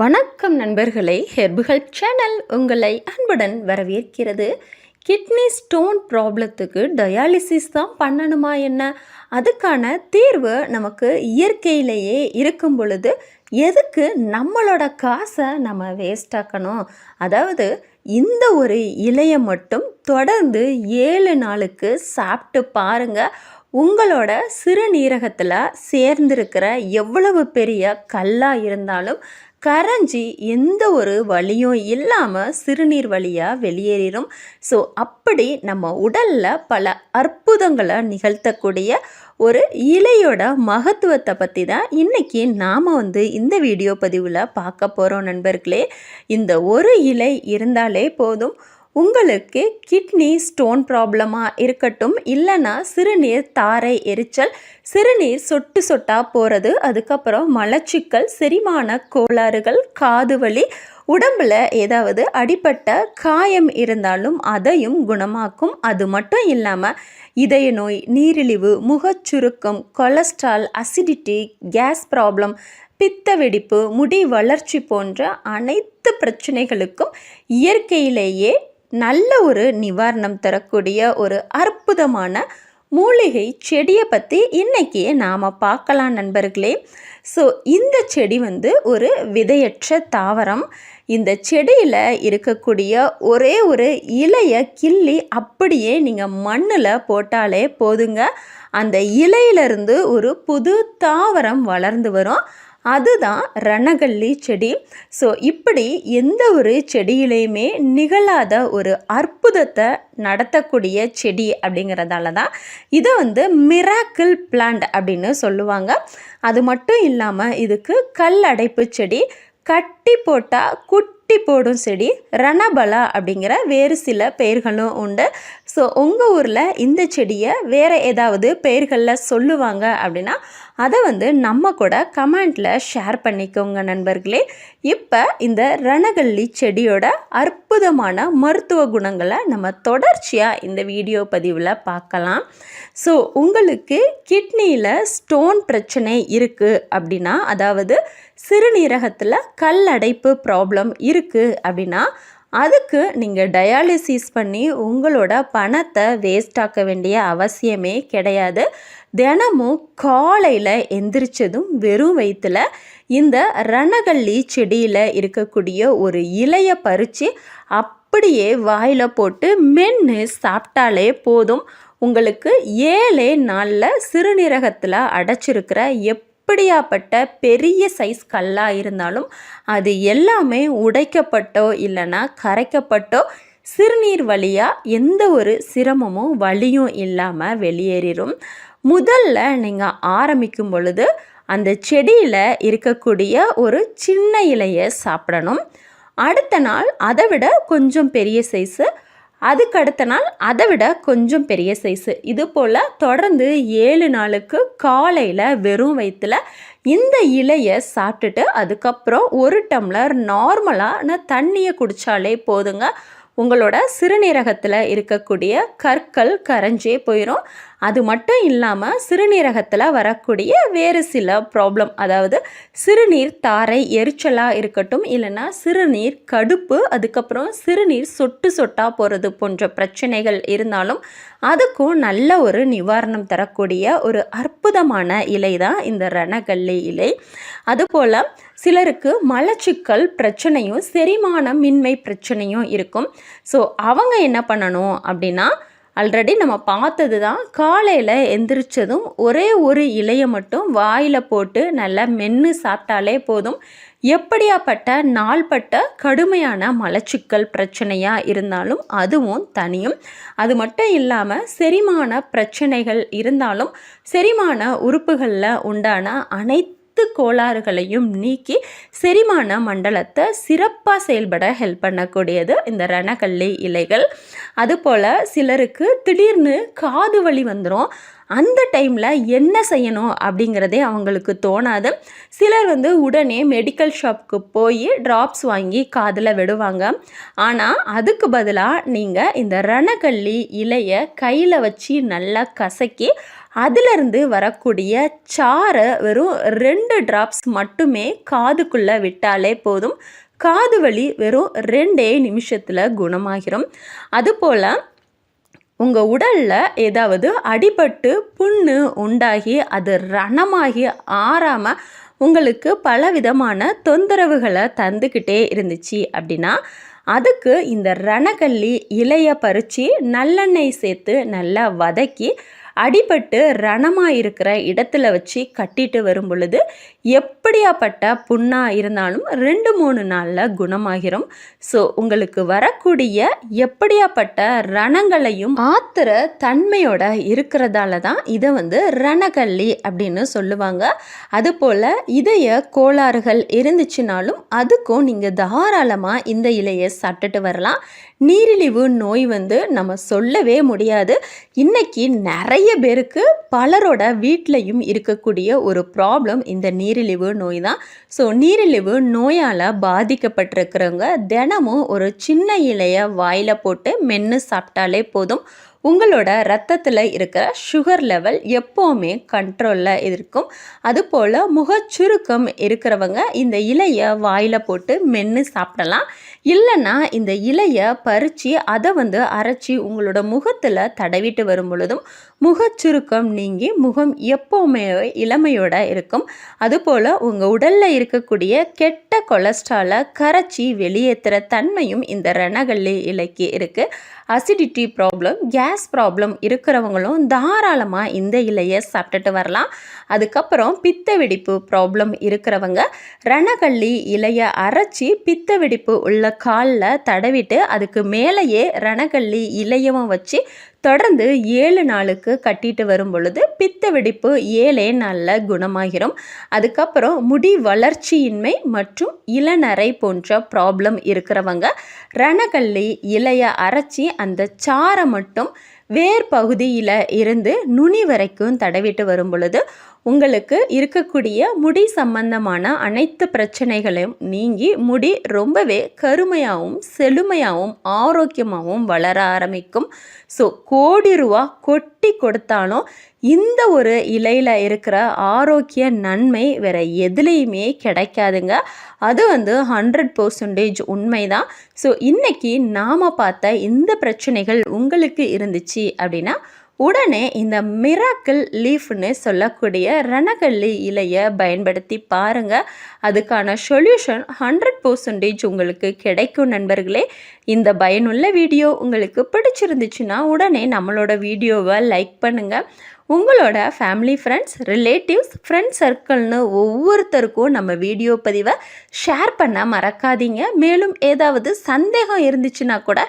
வணக்கம் நண்பர்களே ஹெர்புகள் சேனல் உங்களை அன்புடன் வரவேற்கிறது. கிட்னி ஸ்டோன் ப்ராப்ளத்துக்கு டயாலிசிஸ் தான் பண்ணணுமா என்ன? அதுக்கான தீர்வு நமக்கு இயற்கையிலேயே இருக்கும் பொழுது எதுக்கு நம்மளோட காசை நம்ம வேஸ்ட் ஆக்கணும்? அதாவது இந்த ஒரு இலையை மட்டும் தொடர்ந்து ஏழு நாளுக்கு சாப்பிட்டு பாருங்கள் உங்களோட சிறுநீரகத்தில் சேர்ந்திருக்கிற எவ்வளவு பெரிய கல்லாக இருந்தாலும் கரைஞ்சி எந்த ஒரு வலியும் இல்லாமல் சிறுநீர் வழியாக வெளியேறிடும் ஸோ அப்படி நம்ம உடலில் பல அற்புதங்களை நிகழ்த்தக்கூடிய ஒரு இலையோட மகத்துவத்தை பற்றி தான் இன்றைக்கி நாம் வந்து இந்த வீடியோ பதிவில் பார்க்க போகிறோம் நண்பர்களே. இந்த ஒரு இலை இருந்தாலே போதும். உங்களுக்கு கிட்னி ஸ்டோன் ப்ராப்ளமாக இருக்கட்டும் இல்லைன்னா சிறுநீர் தாரை எரிச்சல் சிறுநீர் சொட்டு சொட்டாக போகிறது அதுக்கப்புறம் மலச்சிக்கல் செரிமான கோளாறுகள் காது வலி உடம்பில் ஏதாவது அடிப்பட்ட காயம் இருந்தாலும் அதையும் குணமாக்கும். அது மட்டும் இல்லாமல் இதய நோய் நீரிழிவு முகச்சுருக்கம் கொலஸ்ட்ரால் அசிடிட்டி கேஸ் ப்ராப்ளம் பித்த வெடிப்பு முடி வளர்ச்சி போன்ற அனைத்து பிரச்சனைகளுக்கும் இயற்கையிலேயே நல்ல ஒரு நிவாரணம் தரக்கூடிய ஒரு அற்புதமான மூலிகை செடியை பற்றி இன்றைக்கி நாம் பார்க்கலாம் நண்பர்களே. ஸோ இந்த செடி வந்து ஒரு விதையற்ற தாவரம். இந்த செடியில் இருக்கக்கூடிய ஒரே ஒரு இலையை கிள்ளி அப்படியே நீங்கள் மண்ணில் போட்டாலே போதுங்க. அந்த இலையிலிருந்து ஒரு புது தாவரம் வளர்ந்து வரும். அதுதான் ரணகல்லி செடி. ஸோ இப்படி எந்த ஒரு செடியிலையுமே நிகழாத ஒரு அற்புதத்தை நடத்தக்கூடிய செடி அப்படிங்கிறதால தான் இதை வந்து மிராக்கிள் பிளான்ட் அப்படின்னு சொல்லுவாங்க. அது மட்டும் இல்லாமல் இதுக்கு கல் அடைப்பு செடி கட்டி போட்டால் குட்டி போடும் செடி ரணபலா அப்படிங்கிற வேறு சில பெயர்களும் உண்டு. ஸோ உங்கள் ஊரில் இந்த செடியை வேறு ஏதாவது பெயர்களில் சொல்லுவாங்க அப்படின்னா அதை வந்து நம்ம கூட கமெண்ட்டில் ஷேர் பண்ணிக்கோங்க நண்பர்களே. இப்போ இந்த ரணகல்லி செடியோட அற்புதமான மருத்துவ குணங்களை நம்ம தொடர்ச்சியாக இந்த வீடியோ பதிவில் பார்க்கலாம். ஸோ உங்களுக்கு கிட்னியில் ஸ்டோன் பிரச்சனை இருக்குது அப்படின்னா அதாவது சிறுநீரகத்தில் கல் அடைப்பு ப்ராப்ளம் இருக்குது அப்படின்னா அதுக்கு நீங்கள் டயாலிசிஸ் பண்ணி உங்களோட பணத்தை வேஸ்ட் ஆக்க வேண்டிய அவசியமே கிடையாது. தினமும் காலையில் எந்திரிச்சதும் வெறும் வயிற்றில் இந்த ரணகல்லி செடியில் இருக்கக்கூடிய ஒரு இலையை பறித்து அப்படியே வாயில் போட்டு மென்று சாப்பிட்டாலே போதும். உங்களுக்கு ஏழே நாளில் சிறுநீரகத்தில் அடைச்சிருக்கிற எப் எப்படியாப்பட்ட பெரிய சைஸ் கல்லாக இருந்தாலும் அது எல்லாமே உடைக்கப்பட்டோ இல்லைன்னா கரைக்கப்பட்டோ சிறுநீர் வழியாக எந்த ஒரு சிரமமும் வலியும் இல்லாமல் வெளியேறிடும் முதல்ல நீங்கள் ஆரம்பிக்கும் பொழுது அந்த செடியில் இருக்கக்கூடிய ஒரு சின்ன இலையை சாப்பிடணும். அடுத்த நாள் அதை விட கொஞ்சம் பெரிய சைஸு அதுக்கு அடுத்த நாள் அதை விட கொஞ்சம் பெரிய சைஸு இது போல் தொடர்ந்து ஏழு நாளுக்கு காலையில் வெறும் வயிற்றில் இந்த இலையை சாப்பிட்டுட்டு அதுக்கப்புறம் ஒரு டம்ளர் நார்மலான தண்ணியை குடித்தாலே போதுங்க. உங்களோட சிறுநீரகத்தில் இருக்கக்கூடிய கற்கள் கரைஞ்சே போயிடும் அது மட்டும் இல்லாமல் சிறுநீரகத்தில் வரக்கூடிய வேறு சில ப்ராப்ளம் அதாவது சிறுநீர் தாரை எரிச்சலாக இருக்கட்டும் இல்லைன்னா சிறுநீர் கடுப்பு அதுக்கப்புறம் சிறுநீர் சொட்டு சொட்டாக போகிறது போன்ற பிரச்சனைகள் இருந்தாலும் அதுக்கும் நல்ல ஒரு நிவாரணம் தரக்கூடிய ஒரு அற்புதமான இலை தான் இந்த ரணகல்லி இலை. அதுபோல் சிலருக்கு மலச்சிக்கல் பிரச்சனையும் செரிமான மின்மை பிரச்சனையும் இருக்கும். ஸோ அவங்க என்ன பண்ணணும் அப்படின்னா ஆல்ரெடி நம்ம பார்த்தது தான் காலையில் எந்திரிச்சதும் ஒரே ஒரு இலையை மட்டும் வாயில் போட்டு நல்லா மென்று சாப்பிட்டாலே போதும். எப்படியாப்பட்ட நாள்பட்ட கடுமையான மலச்சிக்கல் பிரச்சனையாக இருந்தாலும் அதுவும் தனியும். அது மட்டும் இல்லாமல் செரிமான பிரச்சனைகள் இருந்தாலும் செரிமான உறுப்புகளில் உண்டான அனைத்து அனைத்து கோளாறுகளையும் நீக்கி செரிமான மண்டலத்தை சிறப்பாக செயல்பட ஹெல்ப் பண்ணக்கூடியது இந்த ரணக்கல்லி இலைகள். அதுபோல் சிலருக்கு திடீர்னு காது வலி வந்துடும் அந்த டைமில் என்ன செய்யணும் அப்படிங்கிறதே அவங்களுக்கு தோணாது. சிலர் வந்து உடனே மெடிக்கல் ஷாப்புக்கு போய் ட்ராப்ஸ் வாங்கி காதில் விடுவாங்க. ஆனால் அதுக்கு பதிலாக நீங்கள் இந்த ரணக்கல்லி இலையை கையில் வச்சு நல்லா கசக்கி அதிலிருந்து வரக்கூடிய சாறை வெறும் ரெண்டு ட்ராப்ஸ் மட்டுமே காதுக்குள்ளே விட்டாலே போதும். காது வலி வெறும் ரெண்டே நிமிஷத்தில் குணமாகிரும். அதுபோல் உங்கள் உடலில் ஏதாவது அடிபட்டு புண்ணு உண்டாகி அது ரணமாகி ஆறாமல் உங்களுக்கு பல விதமான தொந்தரவுகளை தந்துக்கிட்டே இருந்துச்சு அப்படின்னா அதுக்கு இந்த ரணக்கல்லி இலையை பறித்து நல்லெண்ணெய் சேர்த்து நல்லா வதக்கி அடிபட்டு ரணமாக இருக்கிற இடத்துல வச்சு கட்டிட்டு வரும் பொழுது எப்படியாப்பட்ட புண்ணாக இருந்தாலும் ரெண்டு மூணு நாளில் குணமாகிரும். ஸோ உங்களுக்கு வரக்கூடிய எப்படியாப்பட்ட ரணங்களையும் ஆத்திர தன்மையோட இருக்கிறதால தான் இதை வந்து ரணகல்லி அப்படின்னு சொல்லுவாங்க. அதுபோல் இதய கோளாறுகள் இருந்துச்சுனாலும் அதுக்கும் நீங்கள் தாராளமாக இந்த இலையை சாப்பிட்டுட்டு வரலாம். நீரிழிவு நோய் வந்து நம்ம சொல்லவே முடியாது. இன்னைக்கு நிறைய நிறைய பேருக்கு பலரோட வீட்லையும் இருக்கக்கூடிய ஒரு ப்ராப்ளம் இந்த நீரிழிவு நோய் தான். ஸோ நீரிழிவு நோயால் பாதிக்கப்பட்டிருக்கிறவங்க தினமும் ஒரு சின்ன இலையை வாயில் போட்டு மென்று சாப்பிட்டாலே போதும். உங்களோட ரத்தத்தில் இருக்கிற சுகர் லெவல் எப்போவுமே கண்ட்ரோலில் இருக்கும். அதுபோல் முகச்சுருக்கம் இருக்கிறவங்க இந்த இலையை வாயில் போட்டு மென்று சாப்பிடலாம். இல்லைன்னா இந்த இலையை பறித்து அதை வந்து அரைச்சி உங்களோட முகத்தில் தடவிட்டு வரும் பொழுதும் முகச்சுருக்கம் நீங்கி முகம் எப்போவுமே இளமையோட இருக்கும். அதுபோல் உங்கள் உடலில் இருக்கக்கூடிய கெட்ட கொலஸ்ட்ராலை கரைச்சி வெளியேற்றுற தன்மையும் இந்த ரணகல்லி இலைக்கு இருக்குது acidity problem gas gas problem இருக்கிறவங்களும் தாராளமாக இந்த இலையை சாப்பிட்டுட்டு வரலாம். அதுக்கப்புறம் பித்த வெடிப்பு ப்ராப்ளம் இருக்கிறவங்க ரணகள்ளி இலையை அரைச்சி பித்த வெடிப்பு உள்ள காலில் தடவிட்டு அதுக்கு மேலேயே ரணகள்ளி இலையவும் வச்சு தொடர்ந்து ஏழு நாளுக்கு கட்டிட்டு வரும் பொழுது பித்த வெடிப்பு ஏழே நாளில் குணமாகிரும். அதுக்கப்புறம் முடி வளர்ச்சியின்மை மற்றும் இளநரை போன்ற ப்ராப்ளம் இருக்கிறவங்க ரணகல்லி இலையை அரைச்சி அந்த சாரை மட்டும் வேர் பகுதியில் இருந்து நுனி வரைக்கும் தடவிட்டு வரும் பொழுது உங்களுக்கு இருக்கக்கூடிய முடி சம்பந்தமான அனைத்து பிரச்சனைகளையும் நீங்கி முடி ரொம்பவே கருமையாகவும் செழுமையாகவும் ஆரோக்கியமாகவும் வளர ஆரம்பிக்கும். ஸோ கோடி ரூபா கொட்டி கொடுத்தாலும் இந்த ஒரு இலையில் இருக்கிற ஆரோக்கிய நன்மை வேறு எதுலேயுமே கிடைக்காதுங்க. அது வந்து ஹண்ட்ரட் பர்சன்டேஜ் உண்மை தான் ஸோ இன்றைக்கி நாம் பார்த்த இந்த பிரச்சனைகள் உங்களுக்கு இருந்துச்சு அப்படின்னா உடனே இந்த மிராக்கிள் லீஃப்னு சொல்லக்கூடிய ரணகல்லி இலையை பயன்படுத்தி பாருங்கள் அதுக்கான சொல்யூஷன் ஹண்ட்ரட் பர்சன்டேஜ் உங்களுக்கு கிடைக்கும் நண்பர்களே. இந்த பயனுள்ள வீடியோ உங்களுக்கு பிடிச்சிருந்துச்சுன்னா உடனே நம்மளோட வீடியோவை லைக் பண்ணுங்கள் உங்களோட ஃபேமிலி ஃப்ரெண்ட்ஸ் ரிலேட்டிவ்ஸ் ஃப்ரெண்ட்ஸ் சர்க்கிள்னு ஒவ்வொருத்தருக்கும் நம்ம வீடியோ பதிவை ஷேர் பண்ண மறக்காதீங்க. மேலும் ஏதாவது சந்தேகம் இருந்துச்சுன்னா கூட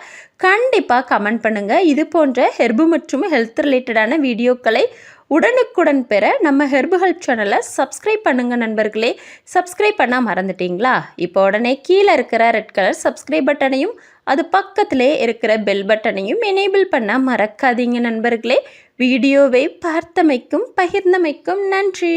கண்டிப்பாக கமெண்ட் பண்ணுங்கள் இது போன்ற ஹெர்பு மற்றும் ஹெல்த் ரிலேட்டடான வீடியோக்களை உடனுக்குடன் பெற நம்ம ஹெர்பு ஹெல்ப் சேனலை சப்ஸ்கிரைப் பண்ணுங்கள் நண்பர்களே. சப்ஸ்கிரைப் பண்ணால் மறந்துட்டீங்களா? இப்போ உடனே கீழே இருக்கிற ரெட் கலர் சப்ஸ்கிரைப் பட்டனையும் அது பக்கத்திலே இருக்கிற பெல் பட்டனையும் எனேபிள் பண்ண மறக்காதீங்க நண்பர்களே. வீடியோவை பார்த்தமைக்கும் பகிர்ந்தமைக்கும் நன்றி.